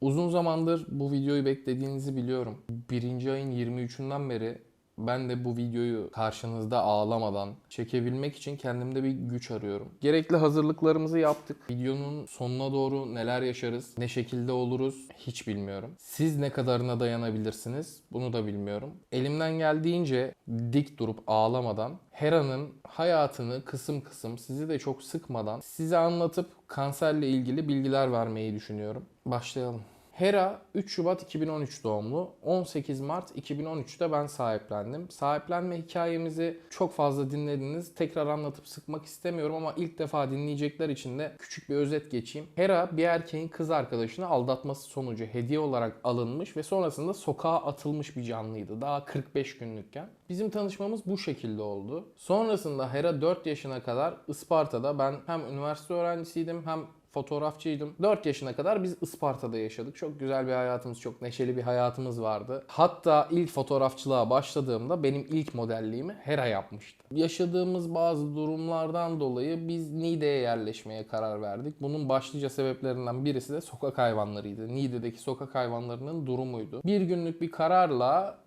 Uzun zamandır bu videoyu beklediğinizi biliyorum. Birinci ayın 23'ünden beri ben de bu videoyu karşınızda ağlamadan çekebilmek için kendimde bir güç arıyorum. Gerekli hazırlıklarımızı yaptık. Videonun sonuna doğru neler yaşarız, ne şekilde oluruz hiç bilmiyorum. Siz ne kadarına dayanabilirsiniz bunu da bilmiyorum. Elimden geldiğince dik durup ağlamadan Hera'nın hayatını kısım kısım sizi de çok sıkmadan size anlatıp kanserle ilgili bilgiler vermeyi düşünüyorum. Başlayalım. Hera 3 Şubat 2013 doğumlu. 18 Mart 2013'te ben sahiplendim. Sahiplenme hikayemizi çok fazla dinlediniz. Tekrar anlatıp sıkmak istemiyorum ama ilk defa dinleyecekler için de küçük bir özet geçeyim. Hera bir erkeğin kız arkadaşını aldatması sonucu hediye olarak alınmış ve sonrasında sokağa atılmış bir canlıydı. Daha 45 günlükken. Bizim tanışmamız bu şekilde oldu. Sonrasında Hera 4 yaşına kadar Isparta'da ben hem üniversite öğrencisiydim hem fotoğrafçıydım. 4 yaşına kadar biz Isparta'da yaşadık. Çok güzel bir hayatımız, çok neşeli bir hayatımız vardı. Hatta ilk fotoğrafçılığa başladığımda benim ilk modelliğimi Hera yapmıştı. Yaşadığımız bazı durumlardan dolayı biz Niğde'ye yerleşmeye karar verdik. Bunun başlıca sebeplerinden birisi de sokak hayvanlarıydı. Niğde'deki sokak hayvanlarının durumuydu. Bir günlük bir kararla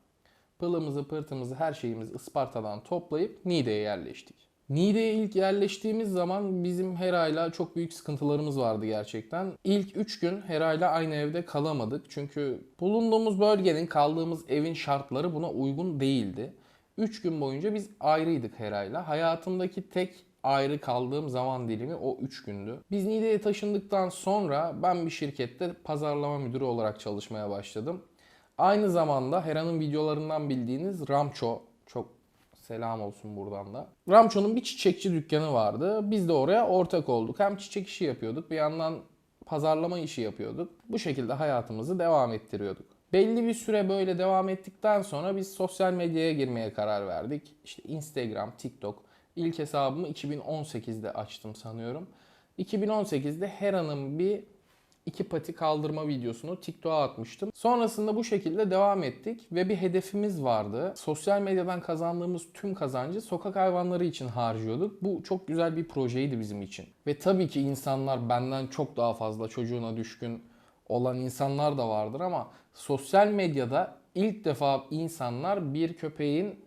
pılımızı, pırtımızı, her şeyimizi Isparta'dan toplayıp Niğde'ye yerleştik. Niğde'ye ilk yerleştiğimiz zaman bizim Hera'yla çok büyük sıkıntılarımız vardı gerçekten. İlk 3 gün Hera'yla aynı evde kalamadık. Çünkü bulunduğumuz bölgenin, kaldığımız evin şartları buna uygun değildi. 3 gün boyunca biz ayrıydık Hera'yla. Hayatımdaki tek ayrı kaldığım zaman dilimi o 3 gündü. Biz Niğde'ye taşındıktan sonra ben bir şirkette pazarlama müdürü olarak çalışmaya başladım. Aynı zamanda Hera'nın videolarından bildiğiniz Ramço selam olsun buradan da. Ramço'nun bir çiçekçi dükkanı vardı. Biz de oraya ortak olduk. Hem çiçek işi yapıyorduk bir yandan pazarlama işi yapıyorduk. Bu şekilde hayatımızı devam ettiriyorduk. Belli bir süre böyle devam ettikten sonra biz sosyal medyaya girmeye karar verdik. İşte Instagram, TikTok. İlk hesabımı 2018'de açtım sanıyorum. 2018'de Hera'nın bir iki pati kaldırma videosunu TikTok'a atmıştım. Sonrasında bu şekilde devam ettik ve bir hedefimiz vardı. Sosyal medyadan kazandığımız tüm kazancı sokak hayvanları için harcıyorduk. Bu çok güzel bir projeydi bizim için. Ve tabii ki insanlar benden çok daha fazla çocuğuna düşkün olan insanlar da vardır ama sosyal medyada ilk defa insanlar bir köpeğin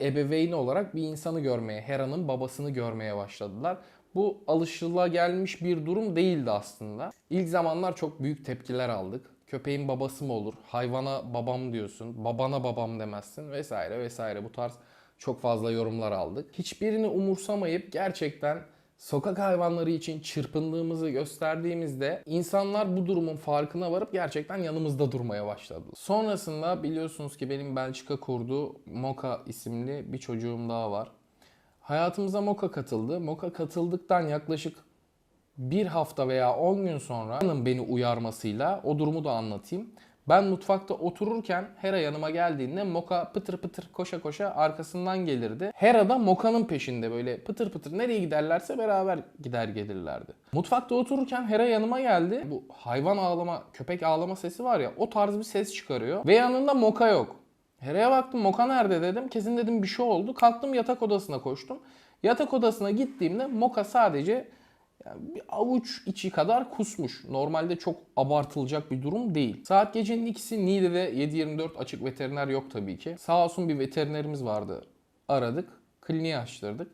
ebeveyni olarak bir insanı görmeye, Hera'nın babasını görmeye başladılar. Bu alışılagelmiş bir durum değildi aslında. İlk zamanlar çok büyük tepkiler aldık. Köpeğin babası mı olur? Hayvana babam diyorsun. Babana babam demezsin vesaire vesaire. Bu tarz çok fazla yorumlar aldık. Hiçbirini umursamayıp gerçekten sokak hayvanları için çırpındığımızı gösterdiğimizde insanlar bu durumun farkına varıp gerçekten yanımızda durmaya başladı. Sonrasında biliyorsunuz ki benim Belçika kurduğu Moka isimli bir çocuğum daha var. Hayatımıza Moka katıldı. Moka katıldıktan yaklaşık bir hafta veya 10 gün sonra Hera'nın beni uyarmasıyla o durumu da anlatayım. Ben mutfakta otururken Hera yanıma geldiğinde Moka pıtır pıtır koşa koşa arkasından gelirdi. Hera da Moka'nın peşinde böyle pıtır pıtır nereye giderlerse beraber gider gelirlerdi. Mutfakta otururken Hera yanıma geldi. Bu hayvan ağlama, köpek ağlama sesi var ya o tarz bir ses çıkarıyor. Ve yanında Moka yok. Hera'ya baktım Moka nerede dedim. Kesin dedim bir şey oldu. Kalktım yatak odasına koştum. Yatak odasına gittiğimde Moka sadece yani bir avuç içi kadar kusmuş. Normalde çok abartılacak bir durum değil. Saat gecenin ikisi Niğde'de 7-24 açık veteriner yok tabii ki. Sağ olsun bir veterinerimiz vardı. Aradık. Kliniği açtırdık.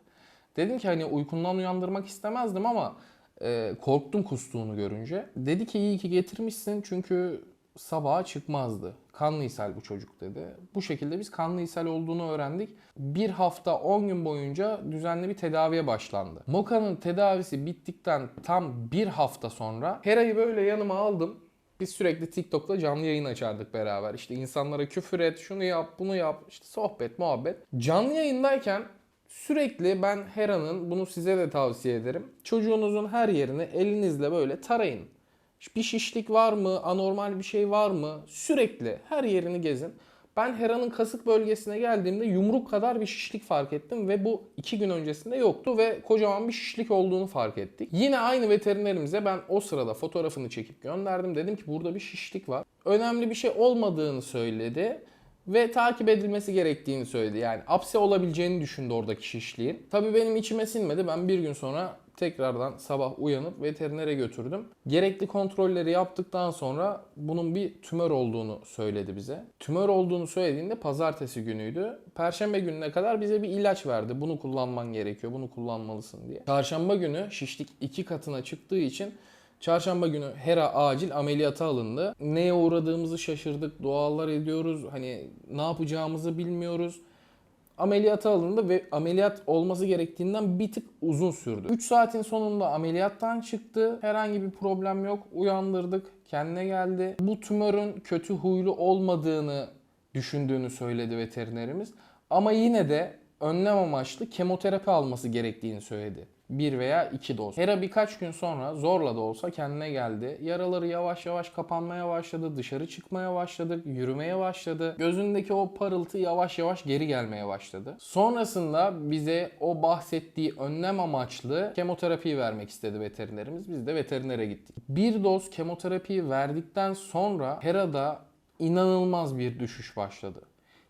Dedim ki hani uykundan uyandırmak istemezdim ama e, korktum kustuğunu görünce. Dedi ki iyi ki getirmişsin çünkü sabaha çıkmazdı. Kanlı ishal bu çocuk dedi. Bu şekilde biz kanlı ishal olduğunu öğrendik. Bir hafta 10 gün boyunca düzenli bir tedaviye başlandı. Moka'nın tedavisi bittikten tam bir hafta sonra Hera'yı böyle yanıma aldım. Biz sürekli TikTok'ta canlı yayın açardık beraber. İşte insanlara küfür et, şunu yap, bunu yap, işte sohbet, muhabbet. Canlı yayındayken sürekli ben Hera'nın, bunu size de tavsiye ederim. Çocuğunuzun her yerini elinizle böyle tarayın. Bir şişlik var mı? Anormal bir şey var mı? Sürekli her yerini gezin. Ben Hera'nın kasık bölgesine geldiğimde yumruk kadar bir şişlik fark ettim ve bu iki gün öncesinde yoktu ve kocaman bir şişlik olduğunu fark ettik. Yine aynı veterinerimize ben o sırada fotoğrafını çekip gönderdim. Dedim ki burada bir şişlik var. Önemli bir şey olmadığını söyledi ve takip edilmesi gerektiğini söyledi. Yani apse olabileceğini düşündü oradaki şişliğin. Tabii benim içime sinmedi. Ben bir gün sonra tekrardan sabah uyanıp veterinere götürdüm. Gerekli kontrolleri yaptıktan sonra bunun bir tümör olduğunu söyledi bize. Tümör olduğunu söylediğinde pazartesi günüydü. Perşembe gününe kadar bize bir ilaç verdi. Bunu kullanman gerekiyor, bunu kullanmalısın diye. Çarşamba günü şişlik iki katına çıktığı için Çarşamba günü Hera acil ameliyata alındı. Neye uğradığımızı şaşırdık, dualar ediyoruz. Hani ne yapacağımızı bilmiyoruz. Ameliyata alındı ve ameliyat olması gerektiğinden bir tık uzun sürdü. 3 saatin sonunda ameliyattan çıktı. Herhangi bir problem yok. Uyandırdık. Kendine geldi. Bu tümörün kötü huylu olmadığını düşündüğünü söyledi veterinerimiz. Ama yine de önlem amaçlı kemoterapi alması gerektiğini söyledi. Bir veya iki doz. Hera birkaç gün sonra zorla da olsa kendine geldi. Yaraları yavaş yavaş kapanmaya başladı. Dışarı çıkmaya başladık. Yürümeye başladı. Gözündeki o parıltı yavaş yavaş geri gelmeye başladı. Sonrasında bize o bahsettiği önlem amaçlı kemoterapi vermek istedi veterinerimiz. Biz de veterinere gittik. Bir doz kemoterapiyi verdikten sonra Hera'da inanılmaz bir düşüş başladı.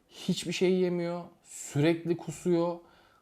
Hiçbir şey yemiyor, sürekli kusuyor,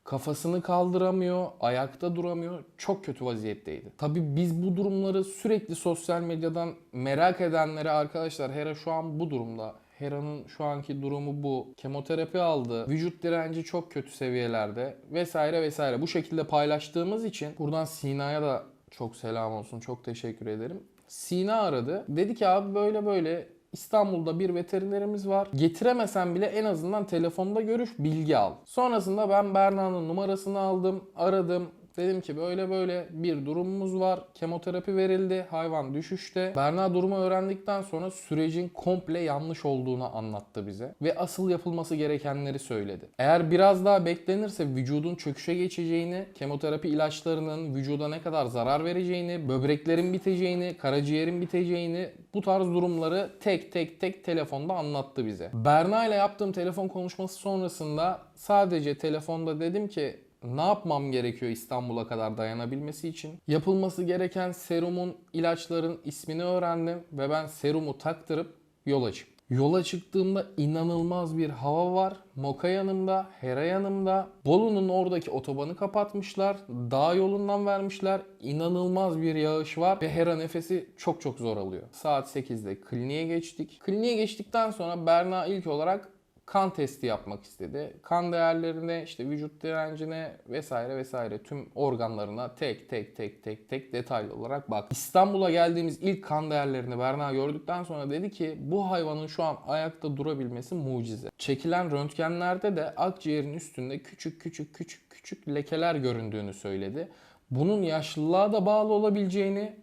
kafasını kaldıramıyor, ayakta duramıyor. Çok kötü vaziyetteydi. Tabii biz bu durumları sürekli sosyal medyadan merak edenlere arkadaşlar Hera şu an bu durumda. Hera'nın şu anki durumu bu. Kemoterapi aldı. Vücut direnci çok kötü seviyelerde vesaire vesaire. Bu şekilde paylaştığımız için buradan Sina'ya da çok selam olsun. Çok teşekkür ederim. Sina aradı. Dedi ki abi böyle böyle İstanbul'da bir veterinerimiz var. Getiremesen bile en azından telefonda görüş, bilgi al. Sonrasında ben Berna'nın numarasını aldım, aradım. Dedim ki böyle böyle bir durumumuz var. Kemoterapi verildi. Hayvan düşüşte. Berna durumu öğrendikten sonra sürecin komple yanlış olduğunu anlattı bize. Ve asıl yapılması gerekenleri söyledi. Eğer biraz daha beklenirse vücudun çöküşe geçeceğini, kemoterapi ilaçlarının vücuda ne kadar zarar vereceğini, böbreklerin biteceğini, karaciğerin biteceğini bu tarz durumları tek tek tek telefonda anlattı bize. Berna ile yaptığım telefon konuşması sonrasında sadece telefonda dedim ki ne yapmam gerekiyor İstanbul'a kadar dayanabilmesi için? Yapılması gereken serumun, ilaçların ismini öğrendim ve ben serumu taktırıp yola çıktım. Yola çıktığımda inanılmaz bir hava var. Moka yanımda, Hera yanımda. Bolu'nun oradaki otobanı kapatmışlar. Dağ yolundan vermişler. İnanılmaz bir yağış var ve Hera nefesi çok çok zor alıyor. Saat 8'de kliniğe geçtik. Kliniğe geçtikten sonra Berna ilk olarak kan testi yapmak istedi. Kan değerlerine, işte vücut direncine vesaire vesaire tüm organlarına tek tek tek tek tek detaylı olarak bak. İstanbul'a geldiğimiz ilk kan değerlerini Berna gördükten sonra dedi ki bu hayvanın şu an ayakta durabilmesi mucize. Çekilen röntgenlerde de akciğerin üstünde küçük küçük küçük küçük lekeler göründüğünü söyledi. Bunun yaşlılığa da bağlı olabileceğini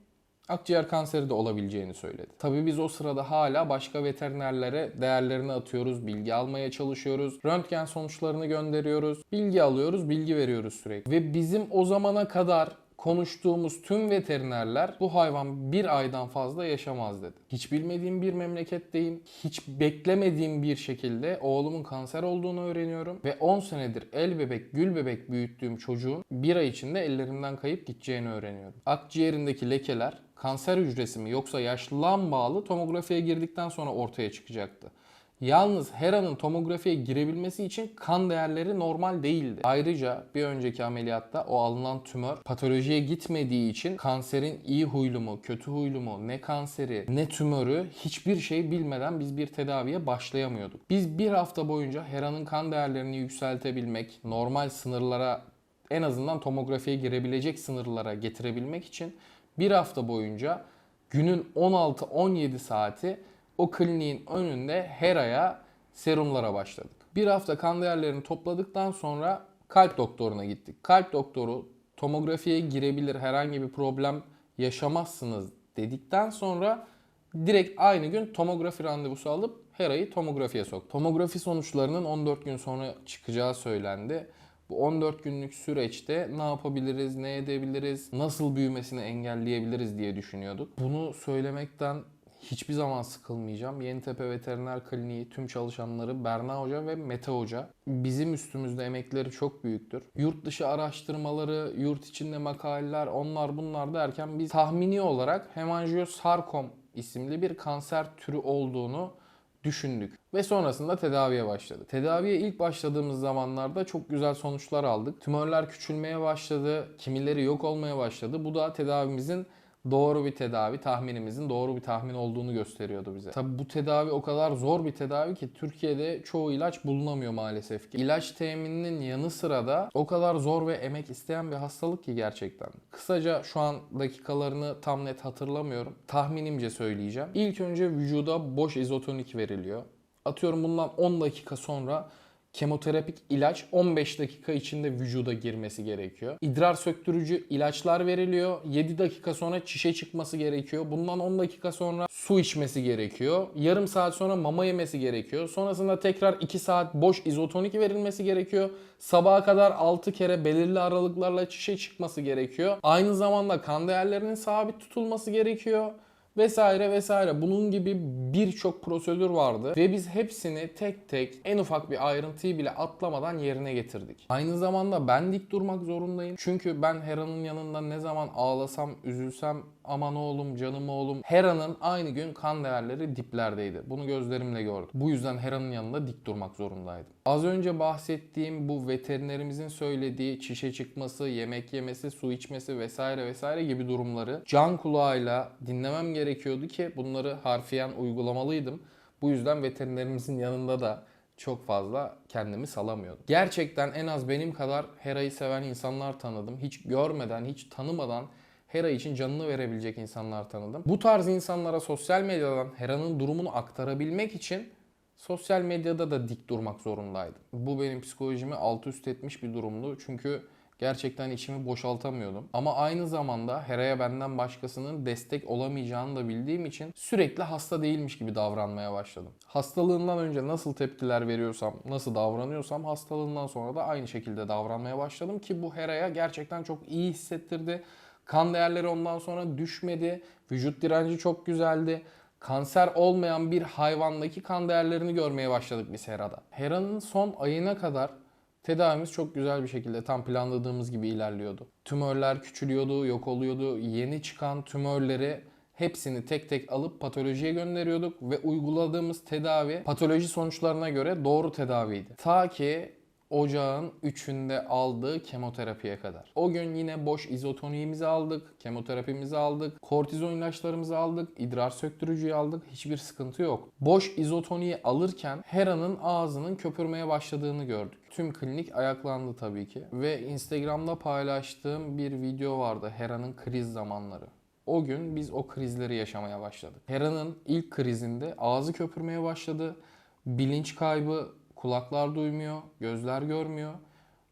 akciğer kanseri de olabileceğini söyledi. Tabii biz o sırada hala başka veterinerlere değerlerini atıyoruz, bilgi almaya çalışıyoruz. Röntgen sonuçlarını gönderiyoruz, bilgi alıyoruz, bilgi veriyoruz sürekli. Ve bizim o zamana kadar konuştuğumuz tüm veterinerler bu hayvan bir aydan fazla yaşamaz dedi. Hiç bilmediğim bir memleketteyim. Hiç beklemediğim bir şekilde oğlumun kanser olduğunu öğreniyorum. Ve 10 senedir el bebek, gül bebek büyüttüğüm çocuğun bir ay içinde ellerimden kayıp gideceğini öğreniyorum. Akciğerindeki lekeler kanser hücresi mi yoksa yaşlılığa mı bağlı tomografiye girdikten sonra ortaya çıkacaktı. Yalnız Hera'nın tomografiye girebilmesi için kan değerleri normal değildi. Ayrıca bir önceki ameliyatta o alınan tümör patolojiye gitmediği için kanserin iyi huylu mu, kötü huylu mu, ne kanseri, ne tümörü hiçbir şey bilmeden biz bir tedaviye başlayamıyorduk. Biz bir hafta boyunca Hera'nın kan değerlerini yükseltebilmek, normal sınırlara en azından tomografiye girebilecek sınırlara getirebilmek için bir hafta boyunca günün 16-17 saati o kliniğin önünde Hera'ya serumlara başladık. Bir hafta kan değerlerini topladıktan sonra kalp doktoruna gittik. Kalp doktoru tomografiye girebilir herhangi bir problem yaşamazsınız dedikten sonra direkt aynı gün tomografi randevusu alıp Hera'yı tomografiye soktu. Tomografi sonuçlarının 14 gün sonra çıkacağı söylendi. Bu 14 günlük süreçte ne yapabiliriz, ne edebiliriz, nasıl büyümesini engelleyebiliriz diye düşünüyorduk. Bunu söylemekten hiçbir zaman sıkılmayacağım. Yenitepe Veteriner Kliniği tüm çalışanları Berna Hoca ve Mete Hoca. Bizim üstümüzde emekleri çok büyüktür. Yurt dışı araştırmaları, yurt içinde makaleler, onlar bunlar derken biz tahmini olarak hemangiosarkom isimli bir kanser türü olduğunu düşündük ve sonrasında tedaviye başladık. Tedaviye ilk başladığımız zamanlarda çok güzel sonuçlar aldık. Tümörler küçülmeye başladı, kimileri yok olmaya başladı. Bu da tedavimizin doğru bir tedavi, tahminimizin doğru bir tahmin olduğunu gösteriyordu bize. Tabi bu tedavi o kadar zor bir tedavi ki Türkiye'de çoğu ilaç bulunamıyor maalesef ki. İlaç temininin yanı sıra da o kadar zor ve emek isteyen bir hastalık ki gerçekten. Kısaca şu an dakikalarını tam net hatırlamıyorum. Tahminimce söyleyeceğim. İlk önce vücuda boş izotonik veriliyor. Atıyorum bundan 10 dakika sonra kemoterapik ilaç 15 dakika içinde vücuda girmesi gerekiyor. İdrar söktürücü ilaçlar veriliyor. 7 dakika sonra çişe çıkması gerekiyor. Bundan 10 dakika sonra su içmesi gerekiyor. Yarım saat sonra mama yemesi gerekiyor. Sonrasında tekrar 2 saat boş izotonik verilmesi gerekiyor. Sabaha kadar 6 kere belirli aralıklarla çişe çıkması gerekiyor. Aynı zamanda kan değerlerinin sabit tutulması gerekiyor vesaire vesaire. Bunun gibi birçok prosedür vardı ve biz hepsini tek tek en ufak bir ayrıntıyı bile atlamadan yerine getirdik. Aynı zamanda ben dik durmak zorundayım. Çünkü ben Hera'nın yanında ne zaman ağlasam, üzülsem aman oğlum, canım oğlum. Hera'nın aynı gün kan değerleri diplerdeydi. Bunu gözlerimle gördüm. Bu yüzden Hera'nın yanında dik durmak zorundaydım. Az önce bahsettiğim bu veterinerimizin söylediği çişe çıkması, yemek yemesi, su içmesi vesaire vesaire gibi durumları can kulağıyla dinlemem gerekiyordu ki bunları harfiyen uygulamalıydım. Bu yüzden veterinerimizin yanında da çok fazla kendimi salamıyordum. Gerçekten en az benim kadar Hera'yı seven insanlar tanıdım. Hiç görmeden, hiç tanımadan Hera için canını verebilecek insanlar tanıdım. Bu tarz insanlara sosyal medyadan Hera'nın durumunu aktarabilmek için sosyal medyada da dik durmak zorundaydım. Bu benim psikolojimi alt üst etmiş bir durumdu. Çünkü gerçekten içimi boşaltamıyordum. Ama aynı zamanda Hera'ya benden başkasının destek olamayacağını da bildiğim için sürekli hasta değilmiş gibi davranmaya başladım. Hastalığından önce nasıl tepkiler veriyorsam, nasıl davranıyorsam hastalığından sonra da aynı şekilde davranmaya başladım ki bu Hera'ya gerçekten çok iyi hissettirdi. Kan değerleri ondan sonra düşmedi. Vücut direnci çok güzeldi. Kanser olmayan bir hayvandaki kan değerlerini görmeye başladık biz Hera'da. Hera'nın son ayına kadar tedavimiz çok güzel bir şekilde tam planladığımız gibi ilerliyordu. Tümörler küçülüyordu, yok oluyordu. Yeni çıkan tümörleri hepsini tek tek alıp patolojiye gönderiyorduk ve uyguladığımız tedavi patoloji sonuçlarına göre doğru tedaviydi. Ta ki ocağın 3'ünde aldığı kemoterapiye kadar. O gün yine boş izotoniğimizi aldık, kemoterapimizi aldık, kortizon ilaçlarımızı aldık, idrar söktürücüyü aldık. Hiçbir sıkıntı yok. Boş izotoniği alırken Hera'nın ağzının köpürmeye başladığını gördük. Tüm klinik ayaklandı tabii ki. Ve Instagram'da paylaştığım bir video vardı Hera'nın kriz zamanları. O gün biz o krizleri yaşamaya başladık. Hera'nın ilk krizinde ağzı köpürmeye başladı. Bilinç kaybı, kulaklar duymuyor, gözler görmüyor.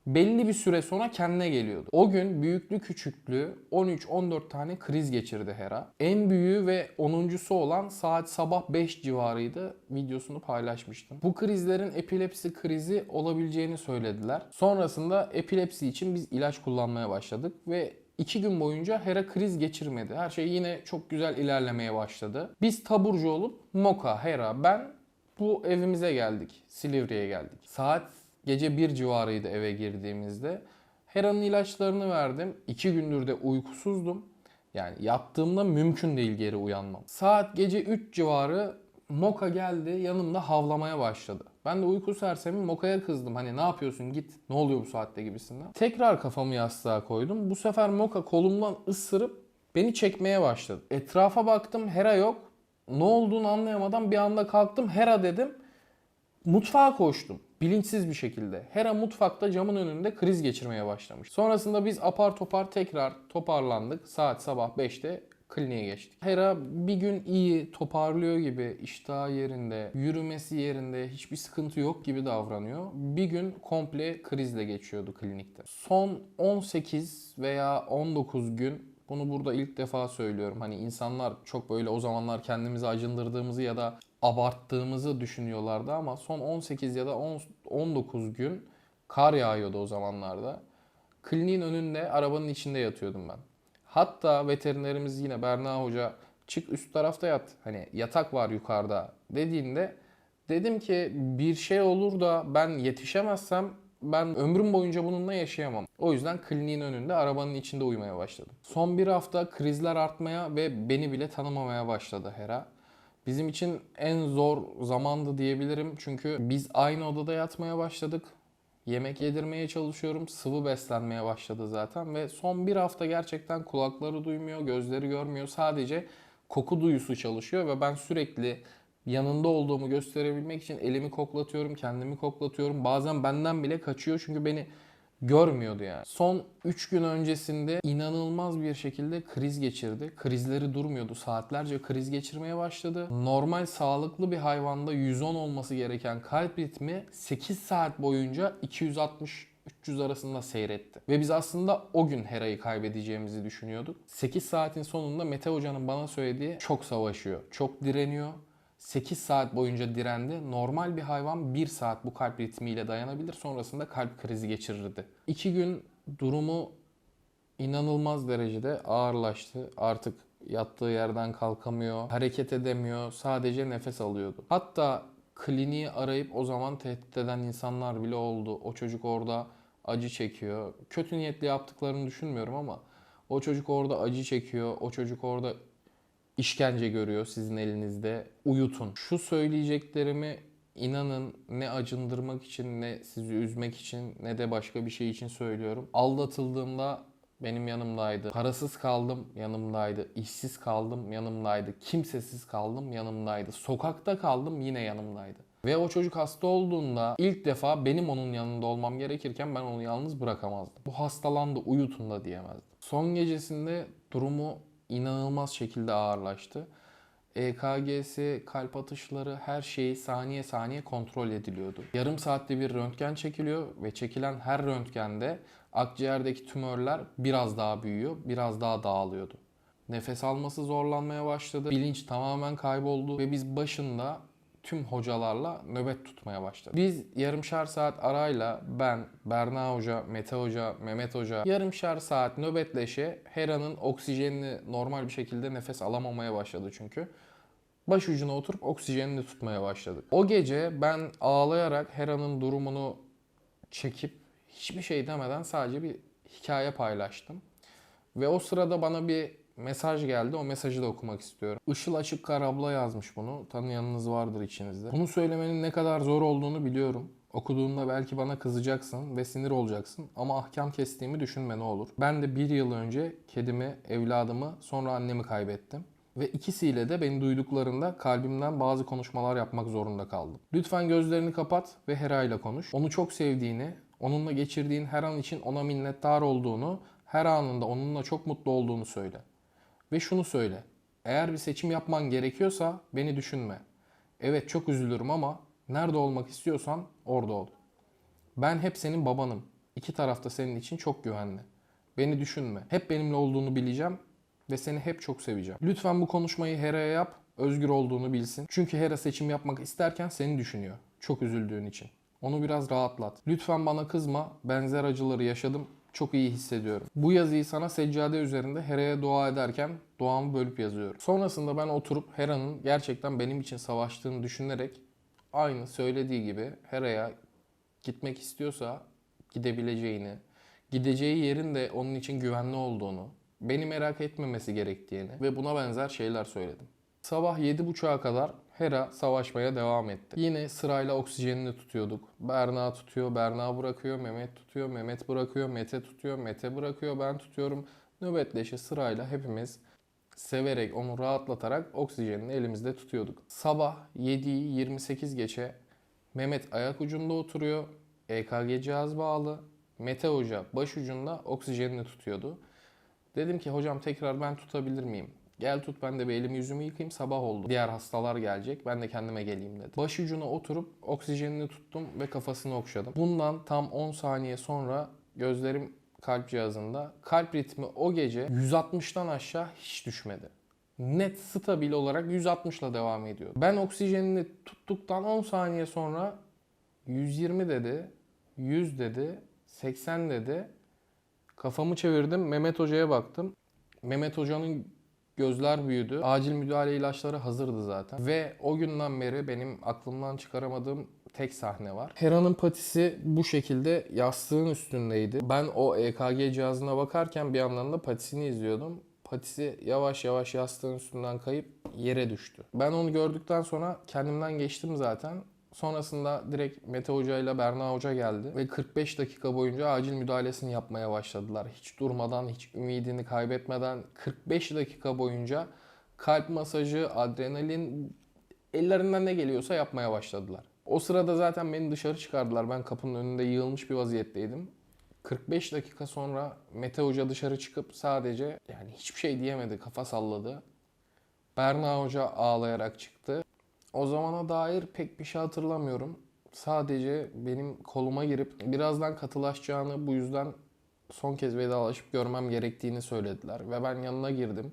Belli bir süre sonra kendine geliyordu. O gün büyüklü küçüklü 13-14 tane kriz geçirdi Hera. En büyüğü ve 10.sü olan saat sabah 5 civarıydı. Videosunu paylaşmıştım. Bu krizlerin epilepsi krizi olabileceğini söylediler. Sonrasında epilepsi için biz ilaç kullanmaya başladık ve İki gün boyunca Hera kriz geçirmedi. Her şey yine çok güzel ilerlemeye başladı. Biz taburcu olup Moka, Hera, ben bu evimize geldik. Silivri'ye geldik. Saat gece bir civarıydı eve girdiğimizde. Hera'nın ilaçlarını verdim. İki gündür de uykusuzdum. Yani yattığımda mümkün değil geri uyanmam. Saat gece 3 civarı Moka geldi yanımda havlamaya başladı. Ben de uyku sersemi Moka'ya kızdım. Hani ne yapıyorsun git ne oluyor bu saatte gibisinden. Tekrar kafamı yastığa koydum. Bu sefer Moka kolumdan ısırıp beni çekmeye başladı. Etrafa baktım Hera yok. Ne olduğunu anlayamadan bir anda kalktım. Hera dedim. Mutfağa koştum. Bilinçsiz bir şekilde. Hera mutfakta camın önünde kriz geçirmeye başlamış. Sonrasında biz apar topar tekrar toparlandık. Saat sabah 5'te kliniğe geçtik. Hera bir gün iyi toparlıyor gibi iştah yerinde, yürümesi yerinde, hiçbir sıkıntı yok gibi davranıyor. Bir gün komple krizle geçiyordu klinikte. Son 18 veya 19 gün bunu burada ilk defa söylüyorum. Hani insanlar çok böyle o zamanlar kendimizi acındırdığımızı ya da abarttığımızı düşünüyorlardı ama son 18 ya da 10, 19 gün kar yağıyordu o zamanlarda. Kliniğin önünde arabanın içinde yatıyordum ben. Hatta veterinerimiz yine Berna Hoca çık üst tarafta yat. Hani yatak var yukarıda dediğinde dedim ki bir şey olur da ben yetişemezsem ben ömrüm boyunca bununla yaşayamam. O yüzden kliniğin önünde arabanın içinde uyumaya başladım. Son bir hafta krizler artmaya ve beni bile tanımamaya başladı Hera. Bizim için en zor zamandı diyebilirim. Çünkü biz aynı odada yatmaya başladık. Yemek yedirmeye çalışıyorum. Sıvı beslenmeye başladı zaten. Ve son bir hafta gerçekten kulakları duymuyor, gözleri görmüyor. Sadece koku duyusu çalışıyor. Ve ben sürekli yanında olduğumu gösterebilmek için elimi koklatıyorum, kendimi koklatıyorum. Bazen benden bile kaçıyor çünkü beni görmüyordu yani. Son 3 gün öncesinde inanılmaz bir şekilde kriz geçirdi. Krizleri durmuyordu. Saatlerce kriz geçirmeye başladı. Normal sağlıklı bir hayvanda 110 olması gereken kalp ritmi 8 saat boyunca 260 300 arasında seyretti. Ve biz aslında o gün Hera'yı kaybedeceğimizi düşünüyorduk. 8 saatin sonunda Mete Hoca'nın bana söylediği çok savaşıyor, çok direniyor. 8 saat boyunca direndi. Normal bir hayvan 1 saat bu kalp ritmiyle dayanabilir. Sonrasında kalp krizi geçirirdi. 2 gün durumu inanılmaz derecede ağırlaştı. Artık yattığı yerden kalkamıyor, hareket edemiyor, sadece nefes alıyordu. Hatta kliniği arayıp o zaman tehdit eden insanlar bile oldu. O çocuk orada acı çekiyor. Kötü niyetli yaptıklarını düşünmüyorum ama o çocuk orada acı çekiyor. O çocuk orada işkence görüyor sizin elinizde. Uyutun. Şu söyleyeceklerimi inanın ne acındırmak için ne sizi üzmek için ne de başka bir şey için söylüyorum. Aldatıldığımda benim yanımdaydı. Parasız kaldım yanımdaydı. İşsiz kaldım yanımdaydı. Kimsesiz kaldım yanımdaydı. Sokakta kaldım yine yanımdaydı. Ve o çocuk hasta olduğunda ilk defa benim onun yanında olmam gerekirken ben onu yalnız bırakamazdım. Bu hastalandı uyutun da diyemezdim. Son gecesinde durumu inanılmaz şekilde ağırlaştı. EKG'si, kalp atışları her şeyi saniye saniye kontrol ediliyordu. Yarım saatte bir röntgen çekiliyor ve çekilen her röntgende akciğerdeki tümörler biraz daha büyüyor, biraz daha dağılıyordu. Nefes alması zorlanmaya başladı. Bilinç tamamen kayboldu ve biz başında tüm hocalarla nöbet tutmaya başladık. Biz yarımşar saat arayla ben, Berna Hoca, Mete Hoca, Mehmet Hoca yarımşar saat nöbetleşe Hera'nın oksijenini normal bir şekilde nefes alamamaya başladı çünkü. Baş ucuna oturup oksijenini tutmaya başladık. O gece ben ağlayarak Hera'nın durumunu çekip hiçbir şey demeden sadece bir hikaye paylaştım. Ve o sırada bana bir mesaj geldi. O mesajı da okumak istiyorum. Işıl Açık Kar abla yazmış bunu. Tanıyanınız vardır içinizde. Bunu söylemenin ne kadar zor olduğunu biliyorum. Okuduğunda belki bana kızacaksın ve sinir olacaksın ama ahkam kestiğimi düşünme ne olur. Ben de bir yıl önce kedimi, evladımı, sonra annemi kaybettim. Ve ikisiyle de beni duyduklarında kalbimden bazı konuşmalar yapmak zorunda kaldım. Lütfen gözlerini kapat ve Hera ile konuş. Onu çok sevdiğini, onunla geçirdiğin her an için ona minnettar olduğunu, her anında onunla çok mutlu olduğunu söyle. Ve şunu söyle. Eğer bir seçim yapman gerekiyorsa beni düşünme. Evet çok üzülürüm ama nerede olmak istiyorsan orada ol. Ben hep senin babanım. İki tarafta senin için çok güvenli. Beni düşünme. Hep benimle olduğunu bileceğim ve seni hep çok seveceğim. Lütfen bu konuşmayı Hera'ya yap. Özgür olduğunu bilsin. Çünkü Hera seçim yapmak isterken seni düşünüyor. Çok üzüldüğün için. Onu biraz rahatlat. Lütfen bana kızma. Benzer acıları yaşadım. Çok iyi hissediyorum. Bu yazıyı sana seccade üzerinde Hera'ya dua ederken duamı bölüp yazıyorum. Sonrasında ben oturup Hera'nın gerçekten benim için savaştığını düşünerek aynı söylediği gibi Hera'ya gitmek istiyorsa gidebileceğini, gideceği yerin de onun için güvenli olduğunu, beni merak etmemesi gerektiğini ve buna benzer şeyler söyledim. Sabah 7.30'a kadar Hera savaşmaya devam etti. Yine sırayla oksijenini tutuyorduk. Berna tutuyor, Berna bırakıyor, Mehmet tutuyor, Mehmet bırakıyor, Mete tutuyor, Mete bırakıyor, ben tutuyorum. Nöbetleşe sırayla hepimiz severek, onu rahatlatarak oksijenini elimizde tutuyorduk. Sabah 7'yi 28 geçe Mehmet ayak ucunda oturuyor. EKG cihaz bağlı. Mete Hoca baş ucunda oksijenini tutuyordu. Dedim ki hocam tekrar ben tutabilir miyim? Gel tut ben de bir elimi yüzümü yıkayayım sabah oldu. Diğer hastalar gelecek ben de kendime geleyim dedi. Başucuna oturup oksijenini tuttum ve kafasını okşadım. Bundan tam 10 saniye sonra gözlerim kalp cihazında. Kalp ritmi o gece 160'tan aşağı hiç düşmedi. Net stabil olarak 160 ile devam ediyor. Ben oksijenini tuttuktan 10 saniye sonra 120 dedi, 100 dedi, 80 dedi. Kafamı çevirdim. Mehmet Hoca'ya baktım. Mehmet Hoca'nın gözler büyüdü. Acil müdahale ilaçları hazırdı zaten. Ve o günden beri benim aklımdan çıkaramadığım tek sahne var. Hera'nın patisi bu şekilde yastığın üstündeydi. Ben o EKG cihazına bakarken bir yandan da patisini izliyordum. patisi yavaş yavaş yastığın üstünden kayıp yere düştü. Ben onu gördükten sonra kendimden geçtim zaten. Sonrasında direkt Mete Hoca ile Berna Hoca geldi ve 45 dakika boyunca acil müdahalesini yapmaya başladılar. Hiç durmadan, hiç ümidini kaybetmeden 45 dakika boyunca kalp masajı, adrenalin ellerinden ne geliyorsa yapmaya başladılar. O sırada zaten beni dışarı çıkardılar. Ben kapının önünde yığılmış bir vaziyetteydim. 45 dakika sonra Mete Hoca dışarı çıkıp sadece yani hiçbir şey diyemedi, kafa salladı. Berna Hoca ağlayarak çıktı. O zamana dair pek bir şey hatırlamıyorum. Sadece benim koluma girip birazdan katılaşacağını bu yüzden son kez vedalaşıp görmem gerektiğini söylediler. Ve ben yanına girdim.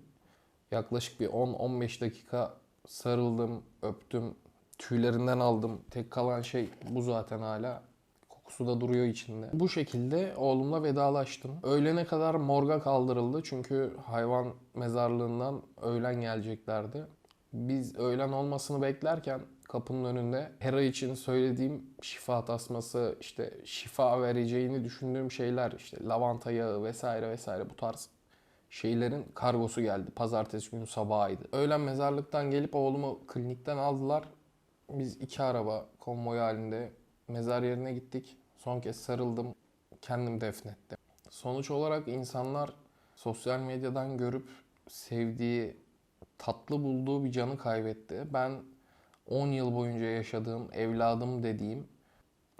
Yaklaşık bir 10-15 dakika sarıldım, öptüm, tüylerinden aldım. Tek kalan şey bu zaten hala. Kokusu da duruyor içinde. Bu şekilde oğlumla vedalaştım. Öğlene kadar morga kaldırıldı çünkü hayvan mezarlığından öğlen geleceklerdi. Biz öğlen olmasını beklerken kapının önünde Hera için söylediğim şifa tasması, işte şifa vereceğini düşündüğüm şeyler, işte lavanta yağı vesaire vesaire bu tarz şeylerin kargosu geldi. Pazartesi günü sabahıydı. Öğlen mezarlıktan gelip oğlumu klinikten aldılar. Biz iki araba konvoy halinde mezar yerine gittik. Son kez sarıldım. Kendim defnettim. Sonuç olarak insanlar sosyal medyadan görüp sevdiği, tatlı bulduğu bir canı kaybetti. Ben 10 yıl boyunca yaşadığım, evladım dediğim,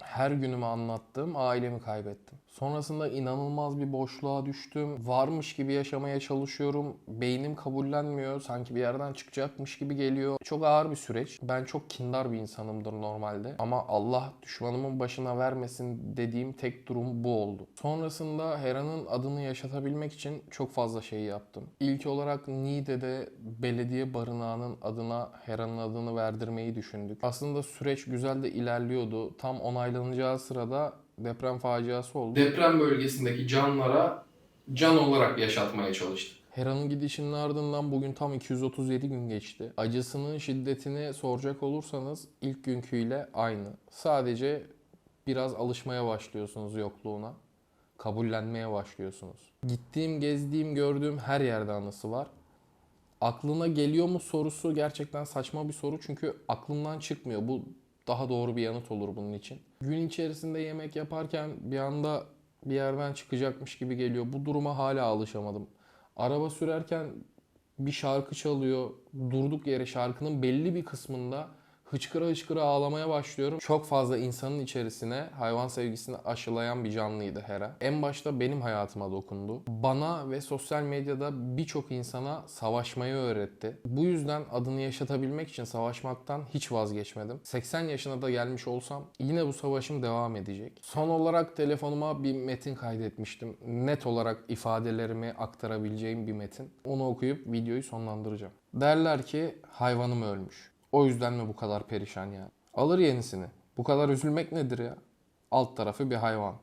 her günümü anlattığım ailemi kaybettim. Sonrasında inanılmaz bir boşluğa düştüm. Varmış gibi yaşamaya çalışıyorum. Beynim kabullenmiyor. Sanki bir yerden çıkacakmış gibi geliyor. Çok ağır bir süreç. Ben çok kindar bir insanımdır normalde. Ama Allah düşmanımın başına vermesin dediğim tek durum bu oldu. Sonrasında Hera'nın adını yaşatabilmek için çok fazla şey yaptım. İlk olarak Niğde'de belediye barınağının adına Hera'nın adını verdirmeyi düşündük. Aslında süreç güzel de ilerliyordu. Tam onaylanacağı sırada deprem faciası oldu. Deprem bölgesindeki canlara can olarak yaşatmaya çalıştık. Hera'nın gidişinin ardından bugün tam 237 gün geçti. Acısının şiddetini soracak olursanız ilk günküyle aynı. Sadece biraz alışmaya başlıyorsunuz yokluğuna. Kabullenmeye başlıyorsunuz. Gittiğim, gezdiğim, gördüğüm her yerde anısı var. Aklına geliyor mu sorusu gerçekten saçma bir soru çünkü aklımdan çıkmıyor. Bu daha doğru bir yanıt olur bunun için. Gün içerisinde yemek yaparken bir anda bir yerden çıkacakmış gibi geliyor. Bu duruma hala alışamadım. Araba sürerken bir şarkı çalıyor. Durduk yere şarkının belli bir kısmında hıçkıra hıçkıra ağlamaya başlıyorum. Çok fazla insanın içerisine hayvan sevgisini aşılayan bir canlıydı Hera. En başta benim hayatıma dokundu. Bana ve sosyal medyada birçok insana savaşmayı öğretti. Bu yüzden adını yaşatabilmek için savaşmaktan hiç vazgeçmedim. 80 yaşına da gelmiş olsam yine bu savaşım devam edecek. Son olarak telefonuma bir metin kaydetmiştim. Net olarak ifadelerimi aktarabileceğim bir metin. Onu okuyup videoyu sonlandıracağım. Derler ki hayvanım ölmüş. O yüzden mi bu kadar perişan ya? Alır yenisini. Bu kadar üzülmek nedir ya? Alt tarafı bir hayvan.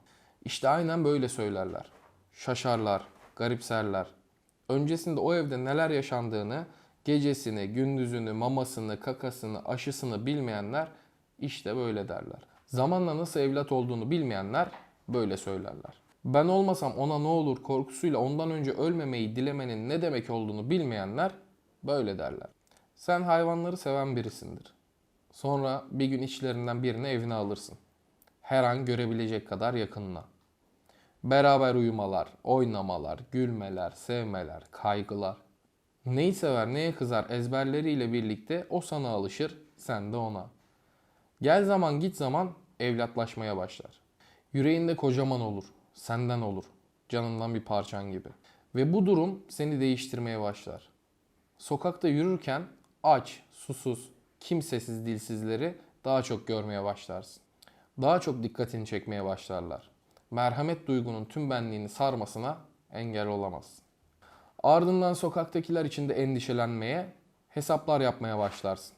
İşte aynen böyle söylerler. Şaşarlar, garipserler. Öncesinde o evde neler yaşandığını, gecesini, gündüzünü, mamasını, kakasını, aşısını bilmeyenler işte böyle derler. Zamanla nasıl evlat olduğunu bilmeyenler böyle söylerler. Ben olmasam ona ne olur korkusuyla ondan önce ölmemeyi dilemenin ne demek olduğunu bilmeyenler böyle derler. Sen hayvanları seven birisindir. Sonra bir gün içlerinden birini evine alırsın. Her an görebilecek kadar yakınına. Beraber uyumalar, oynamalar, gülmeler, sevmeler, kaygılar. Neyi sever, neye kızar ezberleriyle birlikte o sana alışır, sen de ona. Gel zaman git zaman evlatlaşmaya başlar. Yüreğinde kocaman olur, senden olur, canından bir parçan gibi. Ve bu durum seni değiştirmeye başlar. Sokakta yürürken aç, susuz, kimsesiz dilsizleri daha çok görmeye başlarsın. Daha çok dikkatini çekmeye başlarlar. Merhamet duygunun tüm benliğini sarmasına engel olamazsın. Ardından sokaktakiler içinde endişelenmeye, hesaplar yapmaya başlarsın.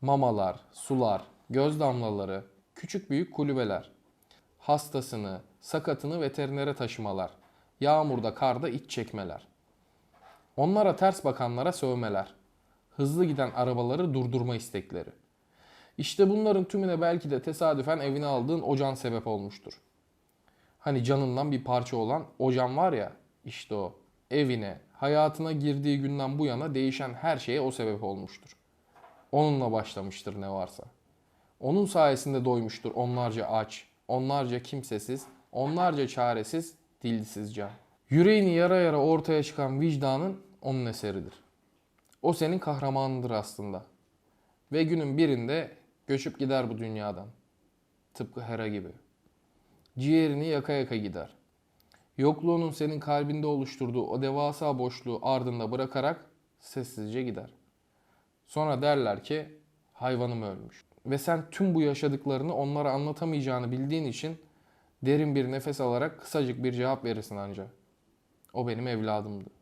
Mamalar, sular, göz damlaları, küçük büyük kulübeler. Hastasını, sakatını veterinere taşımalar. Yağmurda, karda iç çekmeler. Onlara ters bakanlara sövmeler hızlı giden arabaları durdurma istekleri. İşte bunların tümüne belki de tesadüfen evine aldığın ocan sebep olmuştur. Hani canından bir parça olan ocan var ya, işte o. evine, hayatına girdiği günden bu yana değişen her şeye o sebep olmuştur. Onunla başlamıştır ne varsa. Onun sayesinde doymuştur onlarca aç, onlarca kimsesiz, onlarca çaresiz, dilsiz can. Yüreğini yara yara ortaya çıkan vicdanın onun eseridir. O senin kahramanındır aslında. Ve günün birinde göçüp gider bu dünyadan. Tıpkı Hera gibi. Ciğerini yaka yaka gider. Yokluğunun senin kalbinde oluşturduğu o devasa boşluğu ardında bırakarak sessizce gider. Sonra derler ki hayvanım ölmüş. Ve sen tüm bu yaşadıklarını onlara anlatamayacağını bildiğin için derin bir nefes alarak kısacık bir cevap verirsin anca. O benim evladımdı.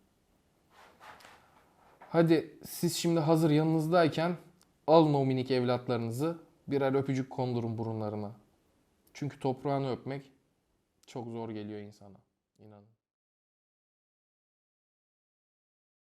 Hadi siz şimdi hazır yanınızdayken alın o minik evlatlarınızı birer öpücük kondurun burunlarına. Çünkü toprağını öpmek çok zor geliyor insana. İnanın.